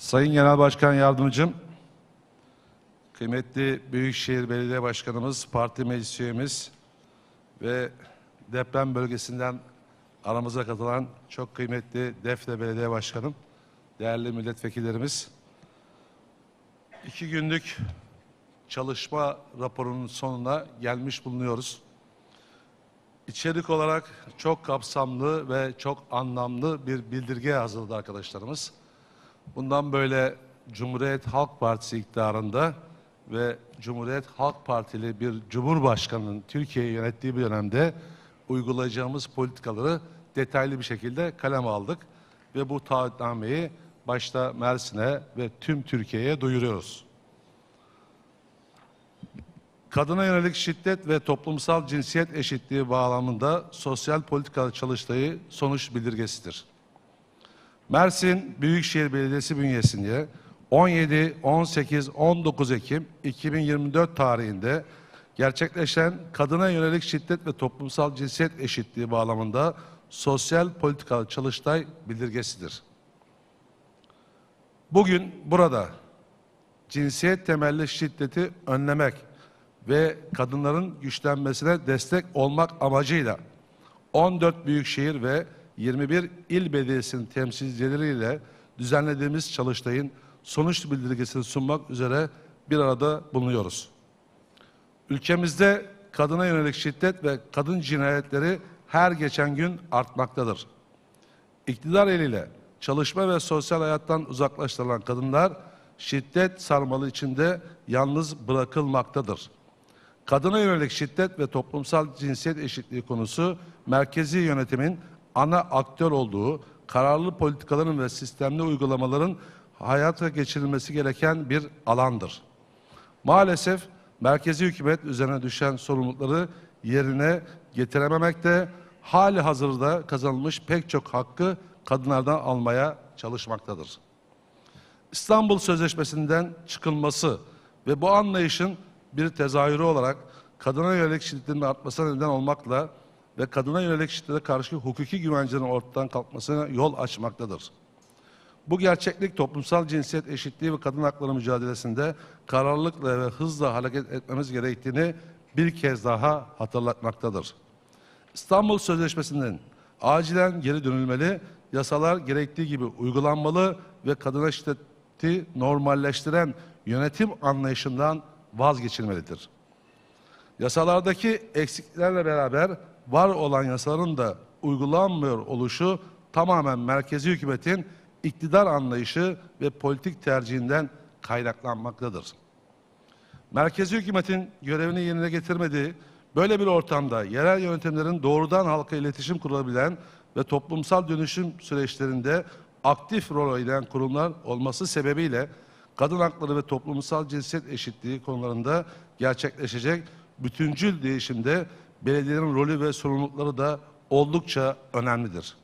Sayın Genel Başkan Yardımcım, kıymetli Büyükşehir Belediye Başkanımız, parti meclis üyemiz ve deprem bölgesinden aramıza katılan çok kıymetli Defne Belediye Başkanım, değerli milletvekillerimiz, iki günlük çalışma raporunun sonuna gelmiş bulunuyoruz. İçerik olarak çok kapsamlı ve çok anlamlı bir bildirge hazırladı arkadaşlarımız. Bundan böyle Cumhuriyet Halk Partisi iktidarında ve Cumhuriyet Halk Partili bir Cumhurbaşkanı'nın Türkiye'yi yönettiği bir dönemde uygulayacağımız politikaları detaylı bir şekilde kaleme aldık. Ve bu taahhütnameyi başta Mersin'e ve tüm Türkiye'ye duyuruyoruz. Kadına yönelik şiddet ve toplumsal cinsiyet eşitliği bağlamında sosyal politikalı çalıştayı sonuç bildirgesidir. Mersin Büyükşehir Belediyesi bünyesinde 17, 18, 19 Ekim 2024 tarihinde gerçekleşen kadına yönelik şiddet ve toplumsal cinsiyet eşitliği bağlamında sosyal politikalı çalıştay bildirgesidir. Bugün burada cinsiyet temelli şiddeti önlemek ve kadınların güçlenmesine destek olmak amacıyla 14 büyükşehir ve 21 il belediyesinin temsilcileriyle düzenlediğimiz çalıştayın sonuç bildirgesini sunmak üzere bir arada bulunuyoruz. Ülkemizde kadına yönelik şiddet ve kadın cinayetleri her geçen gün artmaktadır. İktidar eliyle çalışma ve sosyal hayattan uzaklaştırılan kadınlar şiddet sarmalı içinde yalnız bırakılmaktadır. Kadına yönelik şiddet ve toplumsal cinsiyet eşitliği konusu merkezi yönetimin ana aktör olduğu kararlı politikaların ve sistemli uygulamaların hayata geçirilmesi gereken bir alandır. Maalesef merkezi hükümet üzerine düşen sorumlulukları yerine getirememekte, hali hazırda kazanılmış pek çok hakkı kadınlardan almaya çalışmaktadır. İstanbul Sözleşmesi'nden çıkılması ve bu anlayışın bir tezahürü olarak kadına yönelik şiddetin artmasına neden olmakla ve kadına yönelik şiddete karşı hukuki güvencelerin ortadan kalkmasına yol açmaktadır. Bu gerçeklik toplumsal cinsiyet eşitliği ve kadın hakları mücadelesinde kararlılıkla ve hızla hareket etmemiz gerektiğini bir kez daha hatırlatmaktadır. İstanbul Sözleşmesi'nin acilen geri dönülmeli, yasalar gerektiği gibi uygulanmalı ve kadına şiddeti normalleştiren yönetim anlayışından vazgeçilmelidir. Yasalardaki eksiklerle beraber var olan yasaların da uygulanmıyor oluşu tamamen merkezi hükümetin iktidar anlayışı ve politik tercihinden kaynaklanmaktadır. Merkezi hükümetin görevini yerine getirmediği böyle bir ortamda yerel yönetimlerin doğrudan halka iletişim kurabilen ve toplumsal dönüşüm süreçlerinde aktif rol oynayan kurumlar olması sebebiyle kadın hakları ve toplumsal cinsiyet eşitliği konularında gerçekleşecek bütüncül değişimde belediyelerin rolü ve sorumlulukları da oldukça önemlidir.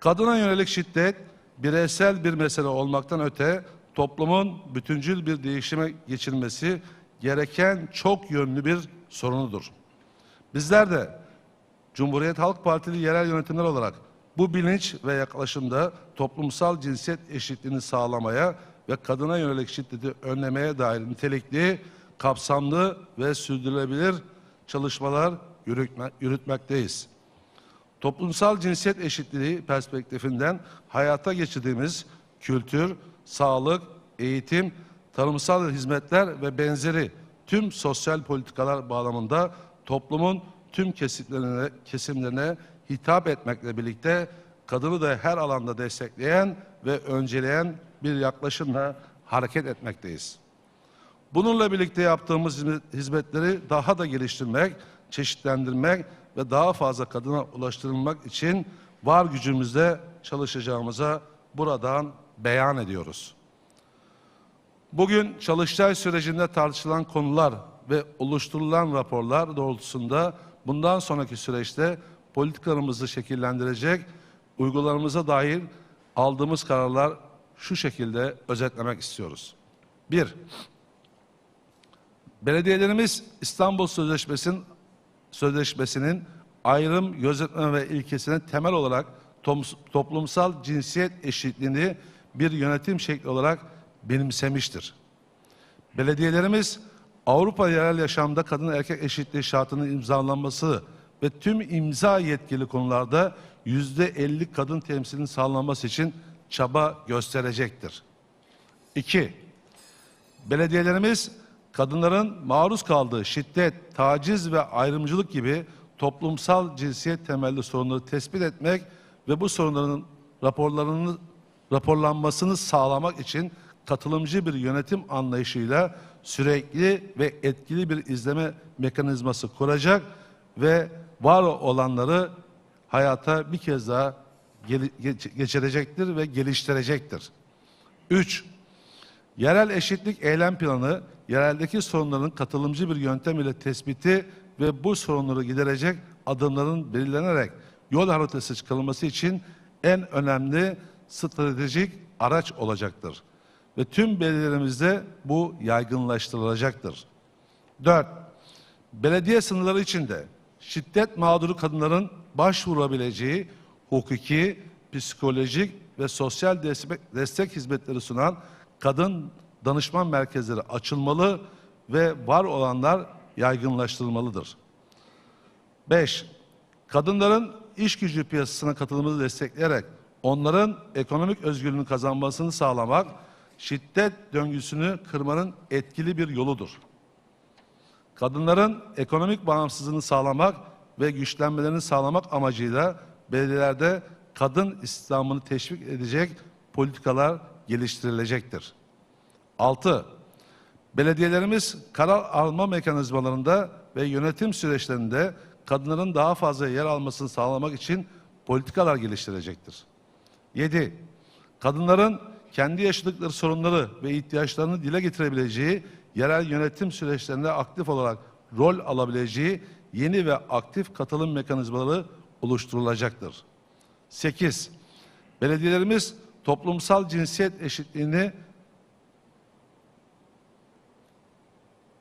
Kadına yönelik şiddet bireysel bir mesele olmaktan öte toplumun bütüncül bir değişime geçilmesi gereken çok yönlü bir sorunudur. Bizler de Cumhuriyet Halk Partili yerel yönetimler olarak bu bilinç ve yaklaşımda toplumsal cinsiyet eşitliğini sağlamaya ve kadına yönelik şiddeti önlemeye dair nitelikli, kapsamlı ve sürdürülebilir çalışmalar yürütme, yürütmekteyiz. Toplumsal cinsiyet eşitliği perspektifinden hayata geçirdiğimiz kültür, sağlık, eğitim, tarımsal hizmetler ve benzeri tüm sosyal politikalar bağlamında toplumun tüm kesimlerine, kesimlerine hitap etmekle birlikte kadını da her alanda destekleyen ve önceleyen bir yaklaşımla hareket etmekteyiz. Bununla birlikte yaptığımız hizmetleri daha da geliştirmek, çeşitlendirmek ve daha fazla kadına ulaştırılmak için var gücümüzle çalışacağımıza buradan beyan ediyoruz. Bugün çalıştay sürecinde tartışılan konular ve oluşturulan raporlar doğrultusunda bundan sonraki süreçte politikalarımızı şekillendirecek, uygularımıza dair aldığımız kararlar şu şekilde özetlemek istiyoruz. Bir, belediyelerimiz İstanbul Sözleşmesi'nin Sözleşmesi'nin ayrım, gözetleme ve ilkesine temel olarak toplumsal cinsiyet eşitliğini bir yönetim şekli olarak benimsemiştir. Belediyelerimiz Avrupa yerel yaşamda kadın erkek eşitliği şartının imzalanması ve tüm imza yetkili konularda yüzde 50 kadın temsilinin sağlanması için çaba gösterecektir. 2. Belediyelerimiz kadınların maruz kaldığı şiddet, taciz ve ayrımcılık gibi toplumsal cinsiyet temelli sorunları tespit etmek ve bu sorunların raporlarını raporlanmasını sağlamak için katılımcı bir yönetim anlayışıyla sürekli ve etkili bir izleme mekanizması kuracak ve var olanları hayata bir kez daha geçirecektir ve geliştirecektir. 3. Yerel eşitlik eylem planı, yereldeki sorunların katılımcı bir yöntem ile tespiti ve bu sorunları giderecek adımların belirlenerek yol haritası çıkarılması için en önemli stratejik araç olacaktır. Ve tüm belediyelerimizde bu yaygınlaştırılacaktır. 4. Belediye sınırları içinde şiddet mağduru kadınların başvurabileceği hukuki, psikolojik ve sosyal destek, destek hizmetleri sunan kadın danışman merkezleri açılmalı ve var olanlar yaygınlaştırılmalıdır. 5. Kadınların iş gücü piyasasına katılımını destekleyerek onların ekonomik özgürlüğünü kazanmasını sağlamak, şiddet döngüsünü kırmanın etkili bir yoludur. Kadınların ekonomik bağımsızlığını sağlamak ve güçlenmelerini sağlamak amacıyla belediyelerde kadın istihdamını teşvik edecek politikalar geliştirilecektir. 6. Belediyelerimiz karar alma mekanizmalarında ve yönetim süreçlerinde kadınların daha fazla yer almasını sağlamak için politikalar geliştirecektir. 7. Kadınların kendi yaşadıkları sorunları ve ihtiyaçlarını dile getirebileceği, yerel yönetim süreçlerinde aktif olarak rol alabileceği yeni ve aktif katılım mekanizmaları oluşturulacaktır. 8. Belediyelerimiz toplumsal cinsiyet eşitliğini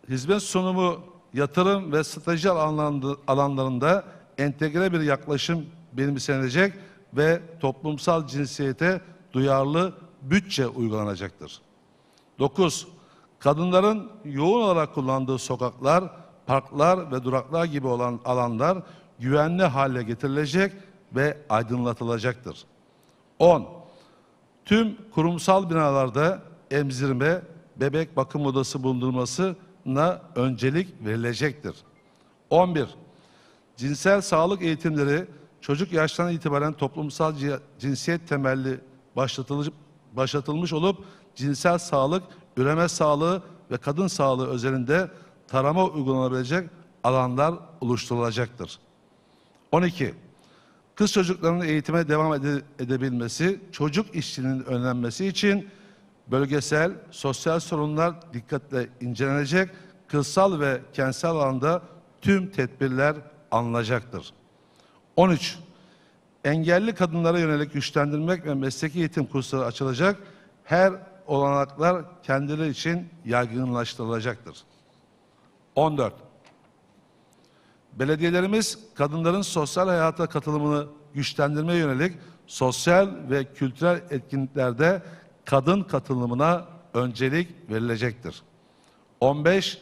hizmet sunumu, yatırım ve strateji alanlarında- entegre bir yaklaşım benimsenecek ve toplumsal cinsiyete duyarlı bütçe uygulanacaktır. 9. Kadınların yoğun olarak kullandığı sokaklar, parklar ve duraklar gibi olan alanlar güvenli hale getirilecek ve aydınlatılacaktır. 10. Tüm kurumsal binalarda emzirme, bebek bakım odası bulundurmasına öncelik verilecektir. 11. Cinsel sağlık eğitimleri çocuk yaştan itibaren toplumsal ci- cinsiyet temelli başlatılmış, olup cinsel sağlık, üreme sağlığı ve kadın sağlığı özelinde tarama uygulanabilecek alanlar oluşturulacaktır. 12. Kız çocuklarının eğitime devam ede- edebilmesi, çocuk işçiliğinin önlenmesi için bölgesel, sosyal sorunlar dikkatle incelenecek, kırsal ve kentsel alanda tüm tedbirler alınacaktır. 13. Engelli kadınlara yönelik güçlendirmek ve mesleki eğitim kursları açılacak, her olanaklar kendileri için yaygınlaştırılacaktır. 14. Belediyelerimiz kadınların sosyal hayata katılımını güçlendirmeye yönelik sosyal ve kültürel etkinliklerde kadın katılımına öncelik verilecektir. 15.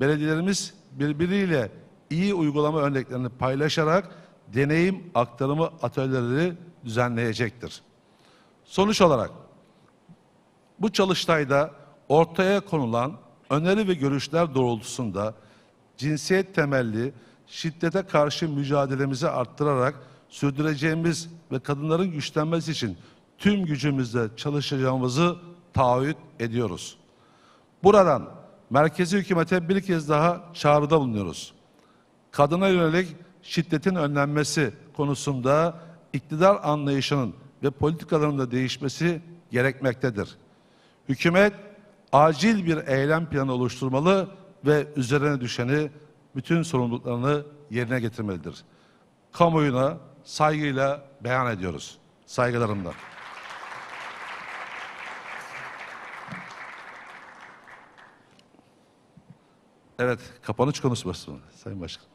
Belediyelerimiz birbiriyle iyi uygulama örneklerini paylaşarak deneyim aktarımı atölyeleri düzenleyecektir. Sonuç olarak bu çalıştayda ortaya konulan öneri ve görüşler doğrultusunda cinsiyet temelli şiddete karşı mücadelemizi arttırarak sürdüreceğimiz ve kadınların güçlenmesi için tüm gücümüzle çalışacağımızı taahhüt ediyoruz. Buradan merkezi hükümete bir kez daha çağrıda bulunuyoruz. Kadına yönelik şiddetin önlenmesi konusunda iktidar anlayışının ve politikalarının da değişmesi gerekmektedir. Hükümet acil bir eylem planı oluşturmalı ve üzerine düşeni bütün sorumluluklarını yerine getirmelidir. Kamuoyuna saygıyla beyan ediyoruz. Saygılarımla. Evet, kapanış konuşması Sayın Başkan?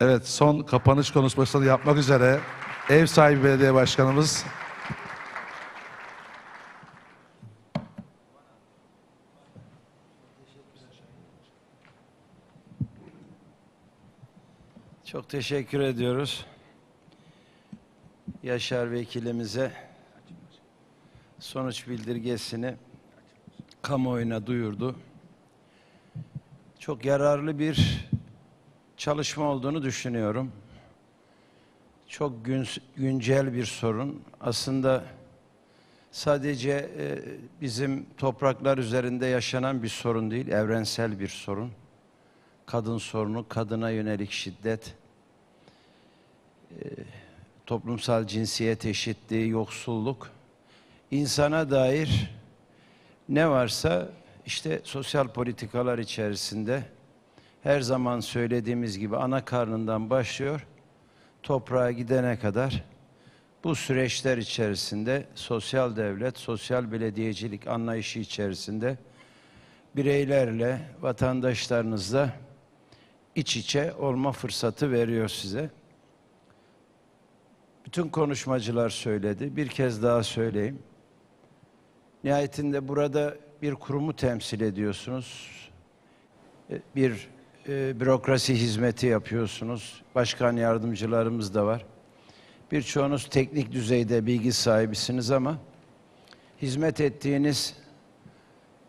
Evet, son kapanış konuşmasını yapmak üzere ev sahibi belediye başkanımız Çok teşekkür ediyoruz. Yaşar Vekilimize sonuç bildirgesini kamuoyuna duyurdu. Çok yararlı bir çalışma olduğunu düşünüyorum. Çok gün, güncel bir sorun. Aslında sadece e, bizim topraklar üzerinde yaşanan bir sorun değil, evrensel bir sorun kadın sorunu, kadına yönelik şiddet, e, toplumsal cinsiyet eşitliği, yoksulluk, insana dair ne varsa işte sosyal politikalar içerisinde her zaman söylediğimiz gibi ana karnından başlıyor, toprağa gidene kadar bu süreçler içerisinde sosyal devlet, sosyal belediyecilik anlayışı içerisinde bireylerle, vatandaşlarınızla iç içe olma fırsatı veriyor size. Bütün konuşmacılar söyledi. Bir kez daha söyleyeyim. Nihayetinde burada bir kurumu temsil ediyorsunuz. E, Bir e, bürokrasi hizmeti yapıyorsunuz. Başkan yardımcılarımız da var. Birçoğunuz teknik düzeyde bilgi sahibisiniz ama hizmet ettiğiniz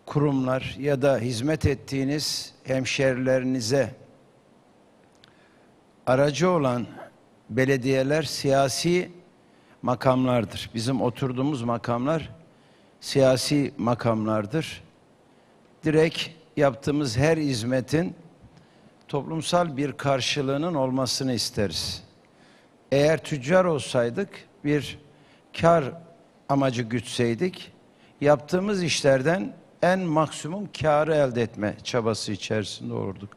kurumlar ya da hizmet ettiğiniz hemşerilerinize aracı olan belediyeler siyasi makamlardır. Bizim oturduğumuz makamlar siyasi makamlardır. Direkt yaptığımız her hizmetin toplumsal bir karşılığının olmasını isteriz. Eğer tüccar olsaydık, bir kar amacı gütseydik, yaptığımız işlerden en maksimum karı elde etme çabası içerisinde olurduk.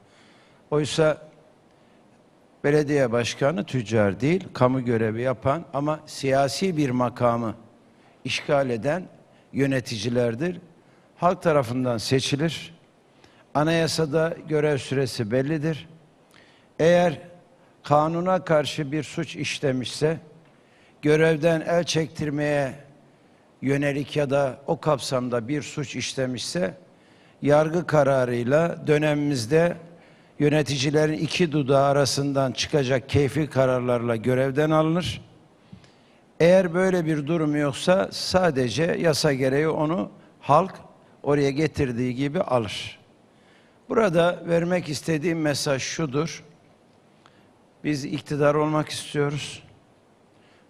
Oysa belediye başkanı tüccar değil, kamu görevi yapan ama siyasi bir makamı işgal eden yöneticilerdir. Halk tarafından seçilir. Anayasada görev süresi bellidir. Eğer kanuna karşı bir suç işlemişse görevden el çektirmeye yönelik ya da o kapsamda bir suç işlemişse yargı kararıyla dönemimizde yöneticilerin iki dudağı arasından çıkacak keyfi kararlarla görevden alınır. Eğer böyle bir durum yoksa sadece yasa gereği onu halk oraya getirdiği gibi alır. Burada vermek istediğim mesaj şudur. Biz iktidar olmak istiyoruz.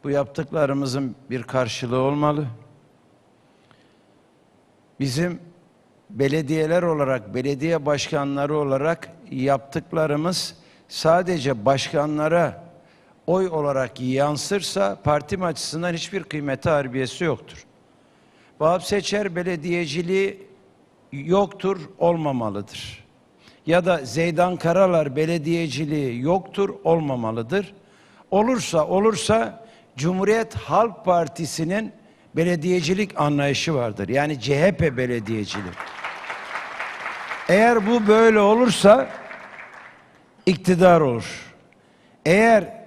Bu yaptıklarımızın bir karşılığı olmalı. Bizim belediyeler olarak, belediye başkanları olarak yaptıklarımız sadece başkanlara oy olarak yansırsa partim açısından hiçbir kıymeti harbiyesi yoktur. Vahap Seçer belediyeciliği yoktur, olmamalıdır. Ya da Zeydan Karalar belediyeciliği yoktur, olmamalıdır. Olursa olursa Cumhuriyet Halk Partisi'nin belediyecilik anlayışı vardır. Yani CHP belediyeciliği. Eğer bu böyle olursa iktidar olur. Eğer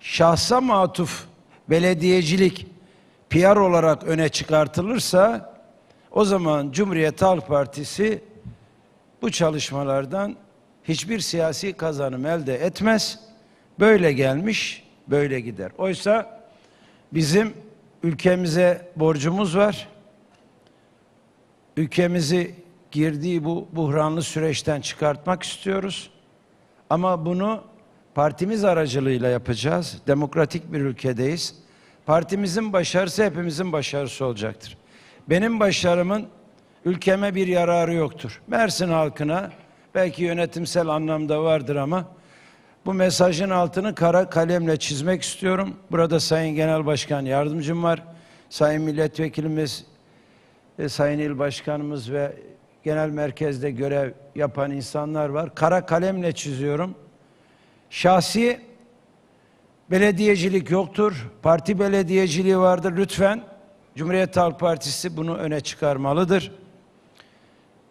şahsa matuf belediyecilik PR olarak öne çıkartılırsa o zaman Cumhuriyet Halk Partisi bu çalışmalardan hiçbir siyasi kazanım elde etmez. Böyle gelmiş, böyle gider. Oysa bizim ülkemize borcumuz var. Ülkemizi girdiği bu buhranlı süreçten çıkartmak istiyoruz. Ama bunu partimiz aracılığıyla yapacağız. Demokratik bir ülkedeyiz. Partimizin başarısı hepimizin başarısı olacaktır. Benim başarımın ülkeme bir yararı yoktur. Mersin halkına belki yönetimsel anlamda vardır ama bu mesajın altını kara kalemle çizmek istiyorum. Burada Sayın Genel Başkan Yardımcım var. Sayın Milletvekilimiz, e, Sayın İl Başkanımız ve genel merkezde görev yapan insanlar var. Kara kalemle çiziyorum. Şahsi belediyecilik yoktur. Parti belediyeciliği vardır. Lütfen Cumhuriyet Halk Partisi bunu öne çıkarmalıdır.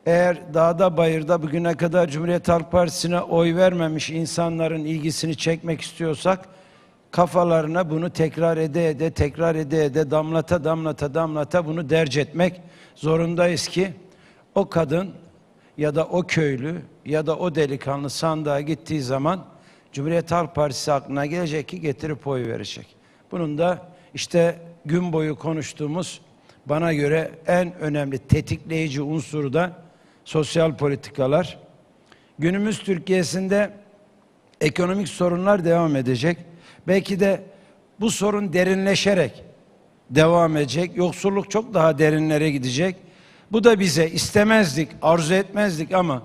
Eğer dağda bayırda bugüne kadar Cumhuriyet Halk Partisi'ne oy vermemiş insanların ilgisini çekmek istiyorsak kafalarına bunu tekrar ede ede, tekrar ede ede, damlata damlata damlata bunu derc etmek zorundayız ki o kadın ya da o köylü ya da o delikanlı sandığa gittiği zaman Cumhuriyet Halk Partisi aklına gelecek ki getirip oy verecek. Bunun da işte gün boyu konuştuğumuz bana göre en önemli tetikleyici unsuru da sosyal politikalar. Günümüz Türkiye'sinde ekonomik sorunlar devam edecek. Belki de bu sorun derinleşerek devam edecek. Yoksulluk çok daha derinlere gidecek. Bu da bize istemezdik, arzu etmezdik ama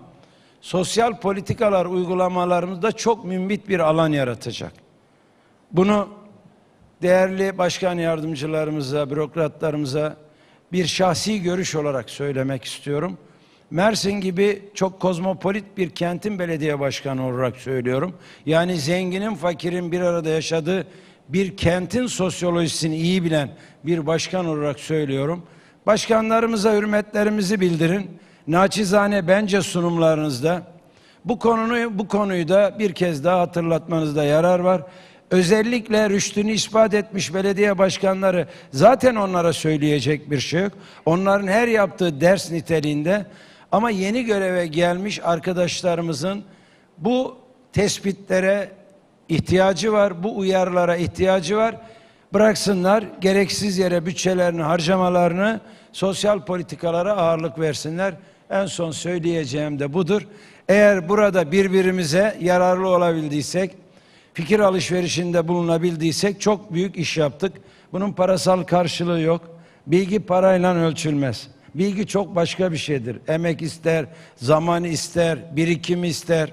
sosyal politikalar uygulamalarımızda çok mümbit bir alan yaratacak. Bunu değerli başkan yardımcılarımıza, bürokratlarımıza bir şahsi görüş olarak söylemek istiyorum. Mersin gibi çok kozmopolit bir kentin belediye başkanı olarak söylüyorum. Yani zenginin fakirin bir arada yaşadığı bir kentin sosyolojisini iyi bilen bir başkan olarak söylüyorum. Başkanlarımıza hürmetlerimizi bildirin. Naçizane bence sunumlarınızda bu konuyu bu konuyu da bir kez daha hatırlatmanızda yarar var. Özellikle rüştünü ispat etmiş belediye başkanları zaten onlara söyleyecek bir şey yok. Onların her yaptığı ders niteliğinde ama yeni göreve gelmiş arkadaşlarımızın bu tespitlere ihtiyacı var, bu uyarılara ihtiyacı var. Bıraksınlar gereksiz yere bütçelerini, harcamalarını sosyal politikalara ağırlık versinler. En son söyleyeceğim de budur. Eğer burada birbirimize yararlı olabildiysek, fikir alışverişinde bulunabildiysek çok büyük iş yaptık. Bunun parasal karşılığı yok. Bilgi parayla ölçülmez. Bilgi çok başka bir şeydir. Emek ister, zaman ister, birikim ister.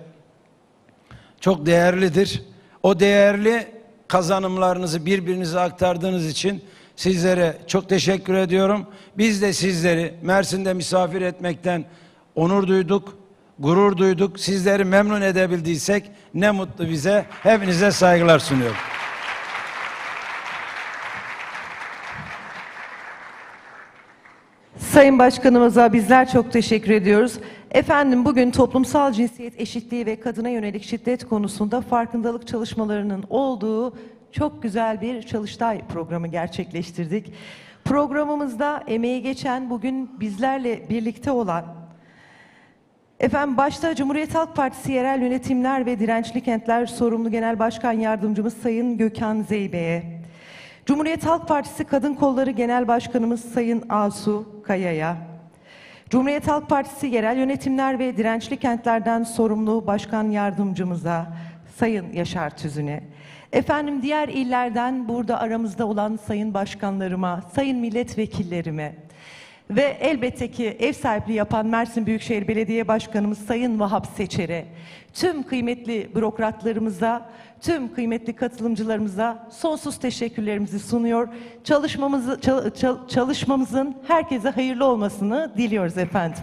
Çok değerlidir. O değerli kazanımlarınızı birbirinize aktardığınız için sizlere çok teşekkür ediyorum. Biz de sizleri Mersin'de misafir etmekten onur duyduk, gurur duyduk. Sizleri memnun edebildiysek ne mutlu bize. Hepinize saygılar sunuyorum. Sayın Başkanımıza bizler çok teşekkür ediyoruz. Efendim bugün toplumsal cinsiyet eşitliği ve kadına yönelik şiddet konusunda farkındalık çalışmalarının olduğu çok güzel bir çalıştay programı gerçekleştirdik. Programımızda emeği geçen bugün bizlerle birlikte olan Efendim başta Cumhuriyet Halk Partisi Yerel Yönetimler ve Dirençli Kentler Sorumlu Genel Başkan Yardımcımız Sayın Gökhan Zeybe'ye, Cumhuriyet Halk Partisi Kadın Kolları Genel Başkanımız Sayın Asu Kaya'ya, Cumhuriyet Halk Partisi Yerel Yönetimler ve Dirençli Kentlerden sorumlu Başkan Yardımcımıza Sayın Yaşar Tüzün'e, efendim diğer illerden burada aramızda olan sayın başkanlarıma, sayın milletvekillerime, ve elbette ki ev sahipliği yapan Mersin Büyükşehir Belediye Başkanımız Sayın Vahap Seçer'e, tüm kıymetli bürokratlarımıza, tüm kıymetli katılımcılarımıza sonsuz teşekkürlerimizi sunuyor. Çalışmamızı çal- çal- çalışmamızın herkese hayırlı olmasını diliyoruz efendim.